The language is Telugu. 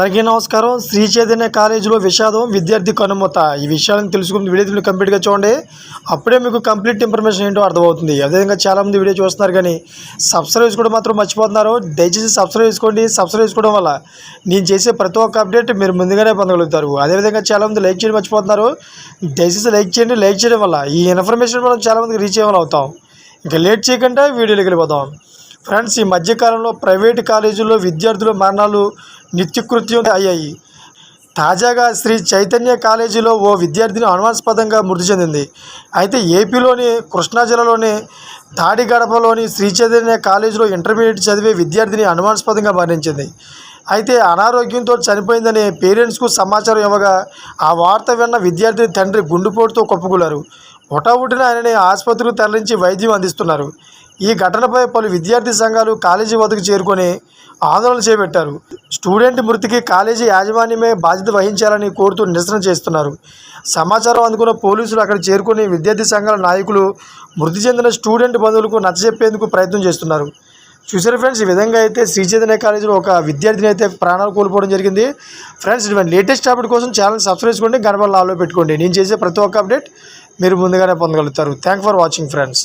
అందరికీ నమస్కారం. శ్రీ చైతన్య కాలేజీలో విషాదం విద్యార్థి కనుమత. ఈ విషయాలను తెలుసుకుని వీడియో కంప్లీట్గా చూడండి. అప్పుడే మీకు కంప్లీట్ ఇన్ఫర్మేషన్ ఏంటో అర్థమవుతుంది. అదేవిధంగా చాలామంది వీడియో చూస్తున్నారు కానీ సబ్స్క్రైబ్ చేసుకోవడం మాత్రం మర్చిపోతున్నారు. దయచేసి సబ్స్క్రైబ్ చేసుకోండి. సబ్స్క్రైబ్ చేసుకోవడం వల్ల నేను చేసే ప్రతి ఒక్క అప్డేట్ మీరు ముందుగానే పొందగలుగుతారు. అదేవిధంగా చాలామంది లైక్ చేయడం మర్చిపోతున్నారు. దయచేసి లైక్ చేయండి. లైక్ చేయడం వల్ల ఈ ఇన్ఫర్మేషన్ మనం చాలామందికి రీచ్ అవ్వాలి అవుతాం. ఇంకా లేట్ చేయకుండా వీడియోలోకి వెళ్ళిపోతాం ఫ్రెండ్స్ ఈ మధ్యకాలంలో ప్రైవేటు కాలేజీల్లో విద్యార్థుల మరణాలు నిత్యకృత్యం అయ్యాయి తాజాగా శ్రీ చైతన్య కాలేజీలో ఓ విద్యార్థిని అనుమానాస్పదంగా మృతి చెందింది. అయితే ఏపీలోని కృష్ణా జిల్లాలోని తాడిగడపలోని శ్రీ చైతన్య కాలేజీలో ఇంటర్మీడియట్ చదివే విద్యార్థిని అనుమానాస్పదంగా మరణించింది. అయితే అనారోగ్యంతో చనిపోయిందని పేరెంట్స్కు సమాచారం ఇవ్వగా ఆ వార్త విన్న విద్యార్థిని తండ్రి గుండెపోటుతో కొప్పుకున్నారు. హుటాహుటిన ఆయనని ఆసుపత్రికి తరలించి వైద్యం అందిస్తున్నారు. ఈ ఘటనపై పలు విద్యార్థి సంఘాలు కాలేజీ వద్దకు చేరుకొని ఆందోళన చేపట్టారు. స్టూడెంట్ మృతికి కాలేజీ యాజమాన్యమే బాధ్యత వహించాలని కోరుతూ నిరసన చేస్తున్నారు. సమాచారం అందుకున్న పోలీసులు అక్కడ చేరుకుని విద్యార్థి సంఘాల నాయకులు మృతి చెందిన స్టూడెంట్ బంధువులకు నచ్చజెప్పేందుకు ప్రయత్నం చేస్తున్నారు. చూసారు ఫ్రెండ్స్? ఈ విధంగా అయితే శ్రీ చైతన్య కాలేజీలో ఒక విద్యార్థిని అయితే ప్రాణాలు కోల్పోవడం జరిగింది. ఫ్రెండ్స్ ఇటువంటి లేటెస్ట్ అప్డేట్ కోసం ఛానల్ సబ్స్క్రైబ్ చేసుకోండి గణపల్ లాలో పెట్టుకోండి. నేను చేసే ప్రతి ఒక్క అప్డేట్ మీరు ముందుగానే పొందగలుగుతారు. Thank for watching friends